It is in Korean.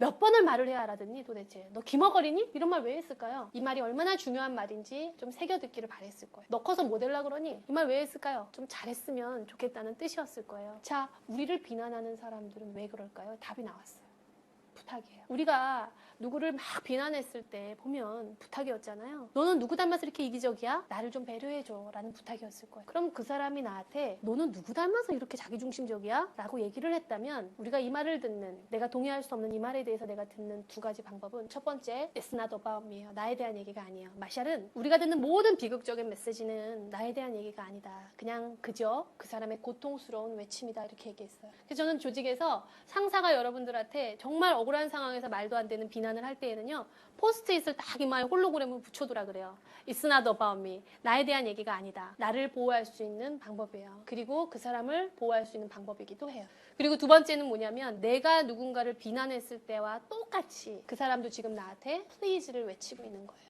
몇 번을 말을 해야 알아듣니 도대체 너 기머거리니? 이런 말 왜 했을까요? 이 말이 얼마나 중요한 말인지 좀 새겨 듣기를 바랬을 거예요 너 커서 모델라 그러니? 이 말 왜 했을까요? 좀 잘했으면 좋겠다는 뜻이었을 거예요 자 우리를 비난하는 사람들은 왜 그럴까요? 답이 나왔어요 부탁이에요. 우리가 누구를 막 비난했을 때 보면 부탁이었잖아요. 너는 누구 닮아서 이렇게 이기적이야? 나를 좀 배려해줘. 라는 부탁이었을 거예요. 그럼 그 사람이 나한테 너는 누구 닮아서 이렇게 자기중심적이야? 라고 얘기를 했다면 우리가 이 말을 듣는 내가 동의할 수 없는 이 말에 대해서 내가 듣는 두 가지 방법은 첫 번째 It's not about me예요. 나에 대한 얘기가 아니에요. 마샬은 우리가 듣는 모든 비극적인 메시지는 나에 대한 얘기가 아니다. 그냥 그저 그 사람의 고통스러운 외침이다. 이렇게 얘기했어요. 그래서 저는 조직에서 상사가 여러분들한테 정말 억 울한 상황에서 말도 안 되는 비난을 할 때에는요. 포스트잇을 딱 이마에 홀로그램을 붙여두라 그래요. It's not about me. 나에 대한 얘기가 아니다. 나를 보호할 수 있는 방법이에요. 그리고 그 사람을 보호할 수 있는 방법이기도 해요. 그리고 두 번째는 뭐냐면 내가 누군가를 비난했을 때와 똑같이 그 사람도 지금 나한테 please를 외치고 있는 거예요.